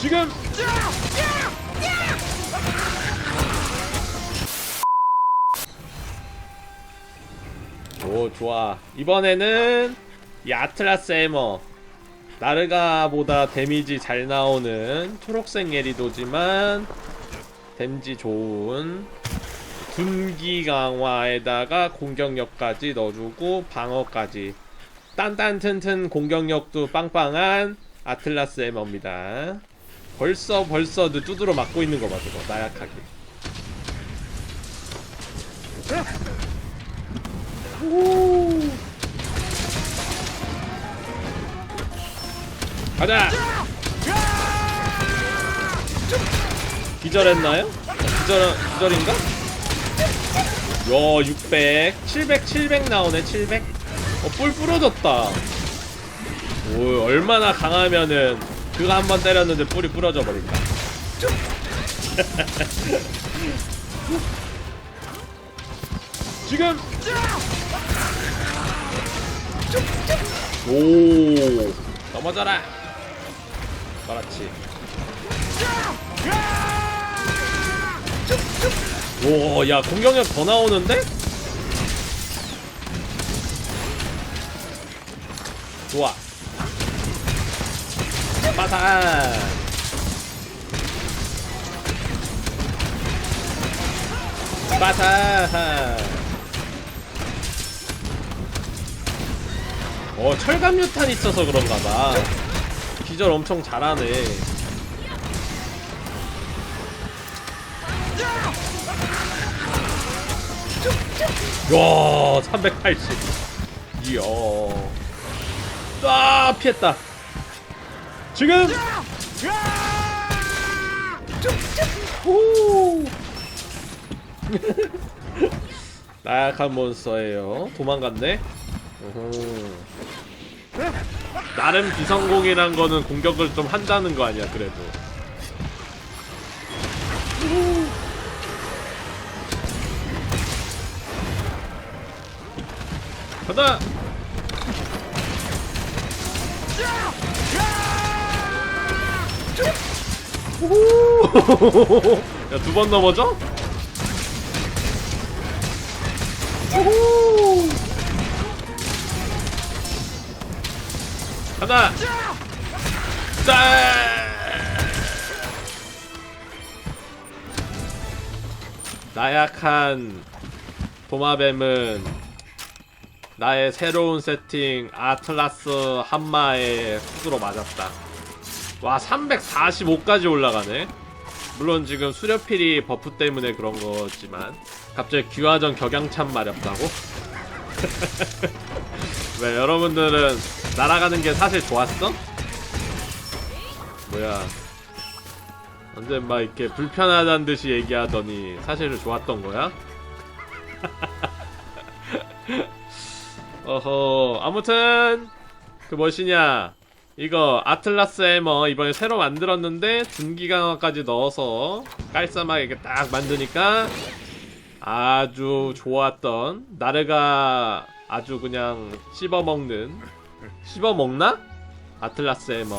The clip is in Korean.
지금 오 좋아. 이번에는 이 아틀라스 해머. 나르가보다 데미지 잘 나오는 초록색 예리도지만 데미지 좋은 분기 강화에다가 공격력까지 넣어주고 방어까지. 딴딴튼튼 공격력도 빵빵한 아틀라스 해머입니다 벌써 벌써 그 두드러 맞고 있는 거 봐 저거 나약하게 오. 가자 기절했나요? 기절, 기절인가? 요, 600. 700, 700 나오네, 700. 어, 뿔 부러졌다. 오, 얼마나 강하면은, 그거 한 번 때렸는데 뿔이 부러져 버린다. 지금! 오, 넘어져라! 그렇지. 오, 야, 공격력 더 나오는데? 좋아. 빠삭. 어, 철갑 유탄 있어서 그런가 봐. 기절 엄청 잘하네. 야, 380. 이야. 아, 피했다. 지금. 오. 나약한 몬스터예요. 도망갔네. 나름 비성공이란 거는 공격을 좀 한다는 거 아니야, 그래도. 가자! 야, 두 번 넘어져? 우후. 가자! 짠! 나약한 도마뱀은 나의 새로운 세팅 아틀라스 한마의 훅으로 맞았다. 와 345까지 올라가네. 물론 지금 수렵필이 버프 때문에 그런 거지만 갑자기 귀화전 격양참 마렵다고? 왜 여러분들은 날아가는 게 사실 좋았어? 뭐야 완전 막 이렇게 불편하다는 듯이 얘기하더니 사실은 좋았던 거야? 어허 아무튼 그 뭐시냐 이거 아틀라스 해머 이번에 새로 만들었는데 중기 강화까지 넣어서 깔쌈하게 이렇게 딱 만드니까 아주 좋았던 나르가 아주 그냥 씹어먹는 씹어먹나? 아틀라스 해머